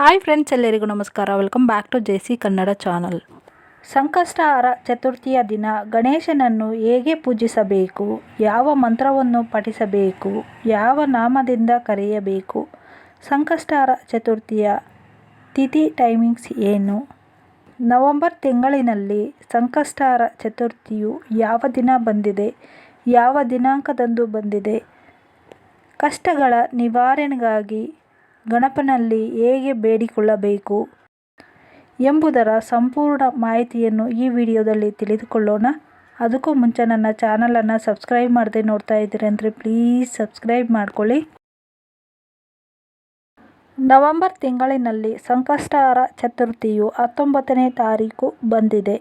Hi friends ಎಲ್ಲರಿಗೂ ನಮಸ್ಕಾರ. Welcome back to J C Kannada channel Sankashtahara ಚತುರ್ಥಿಯ ದಿನ. ಗಣೇಶನನ್ನು ಹೇಗೆ ಪೂಜಿಸಬೇಕು? ಯಾವ ಮಂತ್ರವನ್ನು ಪಠಿಸಬೇಕು? ಯಾವ ನಾಮದಿಂದ ಕರೆಯಬೇಕು? ಸಂಕಷ್ಟಹಾರ ಚತುರ್ಥಿಯ ತಿಥಿ ಟೈಮಿಂಗ್ಸ್ ಏನು? ನವೆಂಬರ್ ತಿಂಗಳಿನಲ್ಲಿ ಸಂಕಷ್ಟಹಾರ ಚತುರ್ಥಿಯು ಯಾವ ದಿನ ಬಂದಿದೆ? ಯಾವ ದಿನಾಂಕದಂದು ಬಂದಿದೆ? ಕಷ್ಟಗಳ ನಿವಾರಣೆಗಾಗಿ ಗಣಪನಲ್ಲಿ ಹೇಗೆ ಬೇಡಿಕೊಳ್ಳಬೇಕು ಎಂಬುದರ ಸಂಪೂರ್ಣ ಮಾಹಿತಿಯನ್ನು ಈ ವಿಡಿಯೋದಲ್ಲಿ ತಿಳಿದುಕೊಳ್ಳೋಣ. ಅದಕ್ಕೂ ಮುಂಚೆ ನನ್ನ ಚಾನಲನ್ನು ಸಬ್ಸ್ಕ್ರೈಬ್ ಮಾಡದೆ ನೋಡ್ತಾ ಇದ್ದೀರಿ ಅಂದರೆ ಪ್ಲೀಸ್ ಸಬ್ಸ್ಕ್ರೈಬ್ ಮಾಡ್ಕೊಳ್ಳಿ. ನವೆಂಬರ್ ತಿಂಗಳಿನಲ್ಲಿ ಸಂಕಷ್ಟಹಾರ ಚತುರ್ಥಿಯು ಹತ್ತೊಂಬತ್ತನೇ ತಾರೀಕು ಬಂದಿದೆ.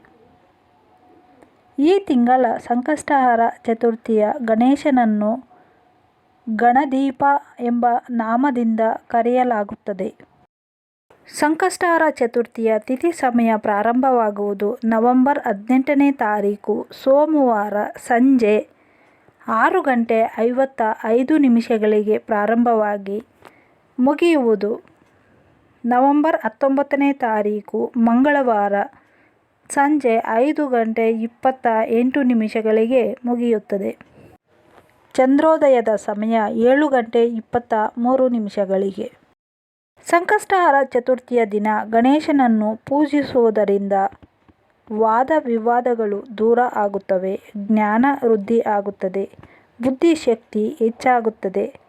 ಈ ತಿಂಗಳ ಸಂಕಷ್ಟಹಾರ ಚತುರ್ಥಿಯ ಗಣೇಶನನ್ನು ಗಣದೀಪ ಎಂಬ ನಾಮದಿಂದ ಕರೆಯಲಾಗುತ್ತದೆ. ಸಂಕಷ್ಟಾರ ಚತುರ್ಥಿಯ ತಿಥಿ ಸಮಯ ಪ್ರಾರಂಭವಾಗುವುದು ನವೆಂಬರ್ ಹದಿನೆಂಟನೇ ತಾರೀಕು, ಸೋಮವಾರ ಸಂಜೆ ಆರು ಗಂಟೆ ಐವತ್ತ ಐದು ನಿಮಿಷಗಳಿಗೆ ಪ್ರಾರಂಭವಾಗಿ ಮುಗಿಯುವುದು ನವೆಂಬರ್ ಹತ್ತೊಂಬತ್ತನೇ ತಾರೀಕು, ಮಂಗಳವಾರ ಸಂಜೆ ಐದು ಗಂಟೆ ಇಪ್ಪತ್ತ ಎಂಟು ನಿಮಿಷಗಳಿಗೆ ಮುಗಿಯುತ್ತದೆ. ಚಂದ್ರೋದಯದ ಸಮಯ ಏಳು ಗಂಟೆ ಇಪ್ಪತ್ತ ಮೂರು ನಿಮಿಷಗಳಿಗೆ. ಸಂಕಷ್ಟಹಾರ ಚತುರ್ಥಿಯ ದಿನ ಗಣೇಶನನ್ನು ಪೂಜಿಸುವುದರಿಂದ ವಾದ ವಿವಾದಗಳು ದೂರ ಆಗುತ್ತವೆ, ಜ್ಞಾನ ವೃದ್ಧಿ ಆಗುತ್ತದೆ ಬುದ್ಧಿಶಕ್ತಿ ಹೆಚ್ಚಾಗುತ್ತದೆ.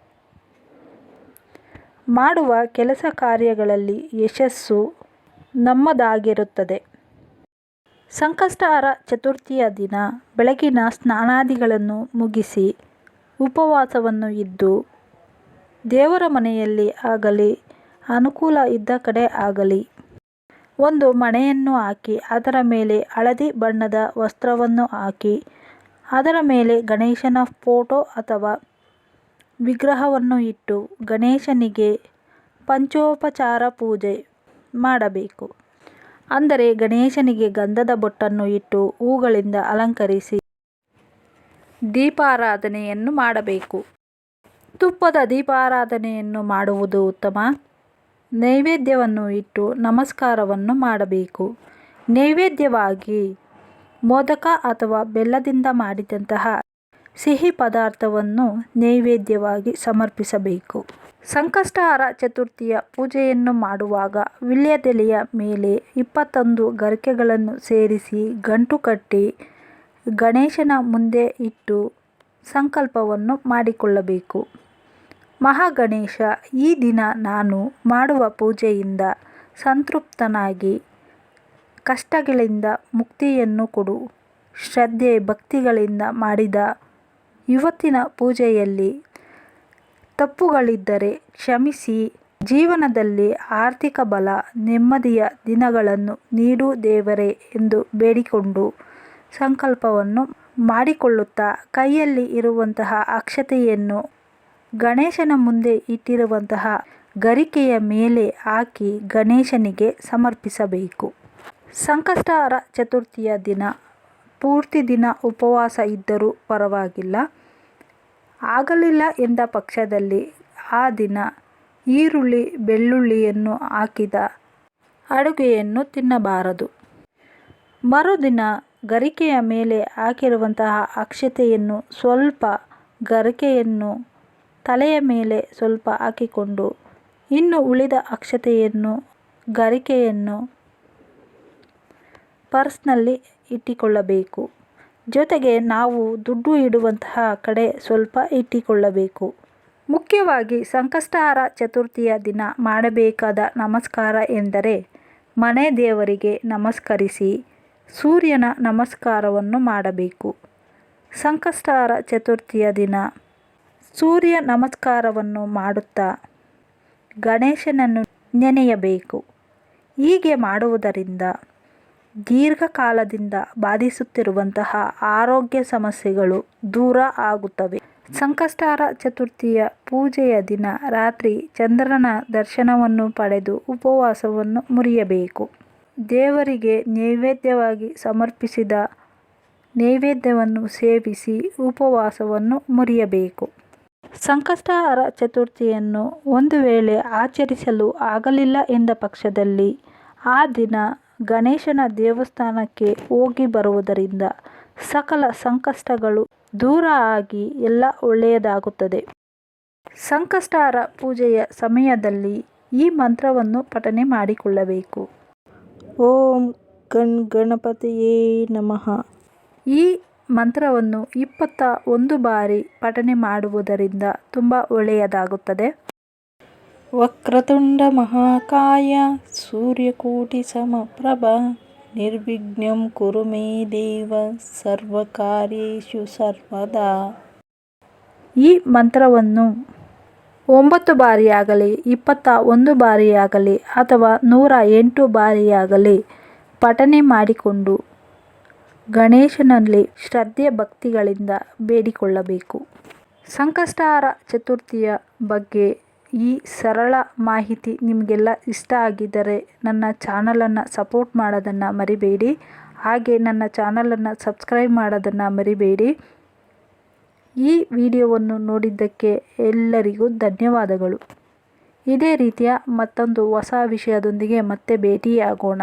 ಮಾಡುವ ಕೆಲಸ ಕಾರ್ಯಗಳಲ್ಲಿ ಯಶಸ್ಸು ನಮ್ಮದಾಗಿರುತ್ತದೆ. ಸಂಕಷ್ಟಹಾರ ಚತುರ್ಥಿಯ ದಿನ ಬೆಳಗಿನ ಸ್ನಾನಾದಿಗಳನ್ನು ಮುಗಿಸಿ ಉಪವಾಸವನ್ನು ಇದ್ದು ದೇವರ ಮನೆಯಲ್ಲಿ ಆಗಲಿ, ಅನುಕೂಲ ಇದ್ದ ಕಡೆ ಆಗಲಿ. ಒಂದು ಮಣೆಯನ್ನು ಹಾಕಿ, ಅದರ ಮೇಲೆ ಹಳದಿ ಬಣ್ಣದ ವಸ್ತ್ರವನ್ನು ಹಾಕಿ, ಅದರ ಮೇಲೆ ಗಣೇಶನ ಫೋಟೋ ಅಥವಾ ವಿಗ್ರಹವನ್ನು ಇಟ್ಟು ಗಣೇಶನಿಗೆ ಪಂಚೋಪಚಾರ ಪೂಜೆ ಮಾಡಬೇಕು. ಅಂದರೆ ಗಣೇಶನಿಗೆ ಗಂಧದ ಬೊಟ್ಟನ್ನು ಇಟ್ಟು ಹೂಗಳಿಂದ ಅಲಂಕರಿಸಿ ದೀಪಾರಾಧನೆಯನ್ನು ಮಾಡಬೇಕು. ತುಪ್ಪದ ದೀಪಾರಾಧನೆಯನ್ನು ಮಾಡುವುದು ಉತ್ತಮ. ನೈವೇದ್ಯವನ್ನು ಇಟ್ಟು ನಮಸ್ಕಾರವನ್ನು ಮಾಡಬೇಕು. ನೈವೇದ್ಯವಾಗಿ ಮೋದಕ ಅಥವಾ ಬೆಲ್ಲದಿಂದ ಮಾಡಿದಂತಹ ಸಿಹಿ ಪದಾರ್ಥವನ್ನು ನೈವೇದ್ಯವಾಗಿ ಸಮರ್ಪಿಸಬೇಕು. ಸಂಕಷ್ಟಹಾರ ಚತುರ್ಥಿಯ ಪೂಜೆಯನ್ನು ಮಾಡುವಾಗ ವಿಳ್ಯದೆಲೆಯ ಮೇಲೆ ಇಪ್ಪತ್ತೊಂದು ಗರಿಕೆಗಳನ್ನು ಸೇರಿಸಿ ಗಂಟು ಕಟ್ಟಿ ಗಣೇಶನ ಮುಂದೆ ಇಟ್ಟು ಸಂಕಲ್ಪವನ್ನು ಮಾಡಿಕೊಳ್ಳಬೇಕು. ಮಹಾಗಣೇಶ, ಈ ದಿನ ನಾನು ಮಾಡುವ ಪೂಜೆಯಿಂದ ಸಂತೃಪ್ತನಾಗಿ ಕಷ್ಟಗಳಿಂದ ಮುಕ್ತಿಯನ್ನು ಕೊಡು. ಶ್ರದ್ಧೆ ಭಕ್ತಿಗಳಿಂದ ಮಾಡಿದ ಇವತ್ತಿನ ಪೂಜೆಯಲ್ಲಿ ತಪ್ಪುಗಳಿದ್ದರೆ ಕ್ಷಮಿಸಿ. ಜೀವನದಲ್ಲಿ ಆರ್ಥಿಕ ಬಲ, ನೆಮ್ಮದಿಯ ದಿನಗಳನ್ನು ನೀಡು ದೇವರೇ ಎಂದು ಬೇಡಿಕೊಂಡು ಸಂಕಲ್ಪವನ್ನು ಮಾಡಿಕೊಳ್ಳುತ್ತಾ ಕೈಯಲ್ಲಿ ಇರುವಂತಹ ಅಕ್ಷತೆಯನ್ನು ಗಣೇಶನ ಮುಂದೆ ಇಟ್ಟಿರುವಂತಹ ಗರಿಕೆಯ ಮೇಲೆ ಹಾಕಿ ಗಣೇಶನಿಗೆ ಸಮರ್ಪಿಸಬೇಕು. ಸಂಕಷ್ಟಾರ ಚತುರ್ಥಿಯ ದಿನ, ಪೂರ್ತಿ ದಿನ ಉಪವಾಸ ಇದ್ದರೂ ಪರವಾಗಿಲ್ಲ. ಆಗಲಿಲ್ಲ ಎಂದ ಪಕ್ಷದಲ್ಲಿ ಆ ದಿನ ಈರುಳ್ಳಿ, ಬೆಳ್ಳುಳ್ಳಿಯನ್ನು ಹಾಕಿದ ಅಡುಗೆಯನ್ನು ತಿನ್ನಬಾರದು. ಮರುದಿನ ಗರಿಕೆಯ ಮೇಲೆ ಹಾಕಿರುವಂತಹ ಅಕ್ಷತೆಯನ್ನು ಸ್ವಲ್ಪ ಗರಿಕೆಯನ್ನು ತಲೆಯ ಮೇಲೆ ಸ್ವಲ್ಪ ಹಾಕಿಕೊಂಡು, ಇನ್ನು ಉಳಿದ ಅಕ್ಷತೆಯನ್ನು ಗರಿಕೆಯನ್ನು ಪರ್ಸ್ನಲ್ಲಿ ಇಟ್ಟುಕೊಳ್ಳಬೇಕು. ಜೊತೆಗೆ ನಾವು ದುಡ್ಡು ಇಡುವಂತಹ ಕಡೆ ಸ್ವಲ್ಪ ಇಟ್ಟುಕೊಳ್ಳಬೇಕು. ಮುಖ್ಯವಾಗಿ ಸಂಕಷ್ಟಹಾರ ಚತುರ್ಥಿಯ ದಿನ ಮಾಡಬೇಕಾದ ನಮಸ್ಕಾರ ಎಂದರೆ ಮನೆ ದೇವರಿಗೆ ನಮಸ್ಕರಿಸಿ ಸೂರ್ಯನ ನಮಸ್ಕಾರವನ್ನು ಮಾಡಬೇಕು. ಸಂಕಷ್ಟಾರ ಚತುರ್ಥಿಯ ದಿನ. ಸೂರ್ಯ ನಮಸ್ಕಾರವನ್ನು ಮಾಡುತ್ತಾ ಗಣೇಶನನ್ನು ನೆನೆಯಬೇಕು. ಹೀಗೆ ಮಾಡುವುದರಿಂದ ದೀರ್ಘಕಾಲದಿಂದ ಬಾಧಿಸುತ್ತಿರುವಂತಹ ಆರೋಗ್ಯ ಸಮಸ್ಯೆಗಳು ದೂರ ಆಗುತ್ತವೆ. ಸಂಕಷ್ಟಾರ ಚತುರ್ಥಿಯ ಪೂಜೆಯ ದಿನ ರಾತ್ರಿ ಚಂದ್ರನ ದರ್ಶನವನ್ನು ಪಡೆದು ಉಪವಾಸವನ್ನು ಮುರಿಯಬೇಕು. ದೇವರಿಗೆ ನೈವೇದ್ಯವಾಗಿ ಸಮರ್ಪಿಸಿದ ನೈವೇದ್ಯವನ್ನು ಸೇವಿಸಿ ಉಪವಾಸವನ್ನು ಮುರಿಯಬೇಕು. ಸಂಕಷ್ಟಹರ ಚತುರ್ಥಿಯನ್ನು ಒಂದು ವೇಳೆ ಆಚರಿಸಲು ಆಗಲಿಲ್ಲ ಎಂದ ಪಕ್ಷದಲ್ಲಿ ಆ ದಿನ ಗಣೇಶನ ದೇವಸ್ಥಾನಕ್ಕೆ ಹೋಗಿ ಬರುವುದರಿಂದ ಸಕಲ ಸಂಕಷ್ಟಗಳು ದೂರ ಆಗಿ ಎಲ್ಲ ಒಳ್ಳೆಯದಾಗುತ್ತದೆ. ಸಂಕಷ್ಟಹರ ಪೂಜೆಯ ಸಮಯದಲ್ಲಿ ಈ ಮಂತ್ರವನ್ನು ಪಠನೆ ಮಾಡಿಕೊಳ್ಳಬೇಕು. ಓಂ ಗಣ್ ಗಣಪತಿಯೇ ನಮಃ. ಈ ಮಂತ್ರವನ್ನು ಇಪ್ಪತ್ತ ಒಂದು ಬಾರಿ ಪಠನೆ ಮಾಡುವುದರಿಂದ ತುಂಬ ಒಳ್ಳೆಯದಾಗುತ್ತದೆ. ವಕ್ರತುಂಡ ಮಹಾಕಾಯ ಸೂರ್ಯಕೋಟಿ ಸಮಪ್ರಭ ನಿರ್ವಿಘ್ನಂ ಕುರು ಮೇ ದೇವ ಸರ್ವಕಾರ್ಯೇಶು ಸರ್ವದಾ. ಈ ಮಂತ್ರವನ್ನು ಒಂಬತ್ತು ಬಾರಿಯಾಗಲಿ, ಇಪ್ಪತ್ತ ಒಂದು ಬಾರಿಯಾಗಲಿ ಅಥವಾ ನೂರ ಎಂಟು ಬಾರಿಯಾಗಲಿ ಪಠನೆ ಮಾಡಿಕೊಂಡು ಗಣೇಶನಲ್ಲಿ ಶ್ರದ್ಧೆ ಭಕ್ತಿಗಳಿಂದ ಬೇಡಿಕೊಳ್ಳಬೇಕು. ಸಂಕಷ್ಟಹರ ಚತುರ್ಥಿಯ ಬಗ್ಗೆ ಈ ಸರಳ ಮಾಹಿತಿ ನಿಮಗೆಲ್ಲ ಇಷ್ಟ ಆಗಿದ್ದರೆ ನನ್ನ ಚಾನಲನ್ನು ಸಪೋರ್ಟ್ ಮಾಡೋದನ್ನು ಮರಿಬೇಡಿ. ಹಾಗೆ ನನ್ನ ಚಾನಲನ್ನು ಸಬ್ಸ್ಕ್ರೈಬ್ ಮಾಡೋದನ್ನು ಮರಿಬೇಡಿ. ಈ ವಿಡಿಯೋವನ್ನು ನೋಡಿದ್ದಕ್ಕೆ ಎಲ್ಲರಿಗೂ ಧನ್ಯವಾದಗಳು. ಇದೇ ರೀತಿಯ ಮತ್ತೊಂದು ಹೊಸ ವಿಷಯದೊಂದಿಗೆ ಮತ್ತೆ ಭೇಟಿಯಾಗೋಣ.